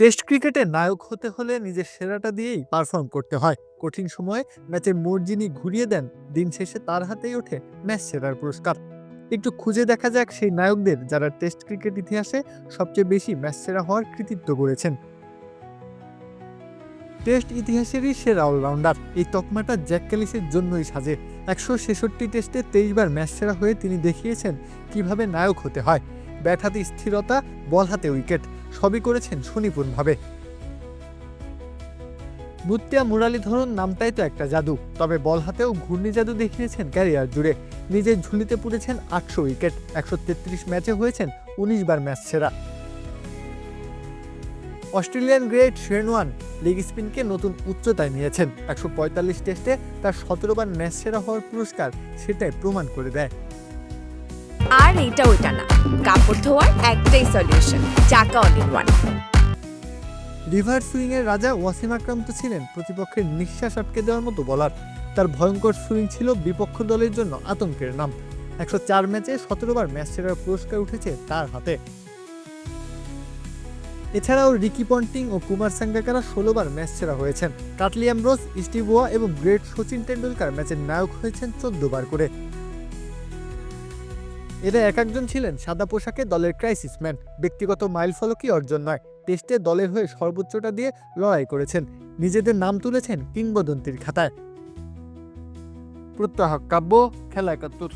Test ক্রিকেটে নায়ক হতে হলে নিজের সেরাটা দিয়েই পারফর্ম করতে হয়। কঠিন সময়ে ম্যাচের মোড় যিনি ঘুরিয়ে দেন, দিন শেষে তার হাতেই ওঠে ম্যাচ সেরার পুরস্কার। একটু খুঁজে দেখা যাক সেই নায়কদের যারা টেস্ট ক্রিকেট ইতিহাসে সবচেয়ে বেশি ম্যাচ সেরা হওয়ার কৃতিত্ব করেছেন টেস্ট ইতিহাসেরই সেরা অলরাউন্ডার এই তকমাটা জ্যাক ক্যালিসের জন্যই সাজে। একশো ছেষট্টি টেস্টে তেইশ বার ম্যাচ সেরা হয়ে তিনি দেখিয়েছেন কীভাবে নায়ক হতে হয়। ব্যাট হাতে স্থিরতা, বল হাতে উইকেট। সবই করেছেন সুনিপুণভাবে। মুত্তিয়া মুরালীধরন নামটাই তো একটা জাদু, তবে বল হাতেও ঘূর্ণি জাদু দেখিয়েছেন ক্যারিয়ার জুড়ে। নিজের ঝুলিতে পুড়েছেন আটশো উইকেট, একশো তেত্রিশ ম্যাচে হয়েছেন উনিশ বার ম্যাচ সেরা। Australian great Shane Warne leg স্পিনকে নতুন উচ্চতায় নিয়েছেন। একশো পঁয়তাল্লিশ টেস্টে তার সতেরো বার ম্যাচ সেরা হওয়ার পুরস্কার সেটাই প্রমাণ করে দেয়। আর এটা ওইটা না। কাপড় ধোয়ার একটাই সলিউশন চাকা অল ইন ওয়ান রিভার সুইংয়ের রাজা ওয়াসিম আকরাম তো ছিলেন প্রতিপক্ষের নিঃশ্বাস আটকে দেওয়ার মতো বলার। তার ভয়ঙ্কর সুইং ছিল বিপক্ষ দলের জন্য আতঙ্কের নাম। একশো চার ম্যাচে সতেরো বার ম্যাচ সেরার পুরস্কার উঠেছে তার হাতে। এছাড়াও রিকি পন্টিং ও কুমার সাঙ্গাকারা ষোলো বার ম্যাচ সেরা হয়েছেন। কাটলি অ্যামব্রোস, স্টিভ ওয়া এবং গ্রেট সচিন টেন্ডুলকার ম্যাচের নায়ক হয়েছেন চোদ্দ বার করে। এরা এক একজন ছিলেন সাদা পোশাকে দলের ক্রাইসিস ম্যান ব্যক্তিগত মাইল ফলকই অর্জন নয়। টেস্টে দলের হয়ে সর্বোচ্চটা দিয়ে লড়াই করেছেন। নিজেদের নাম তুলেছেন কিংবদন্তির খাতায়। প্রত্যাহ কাব্য, খেলা একাত্তর।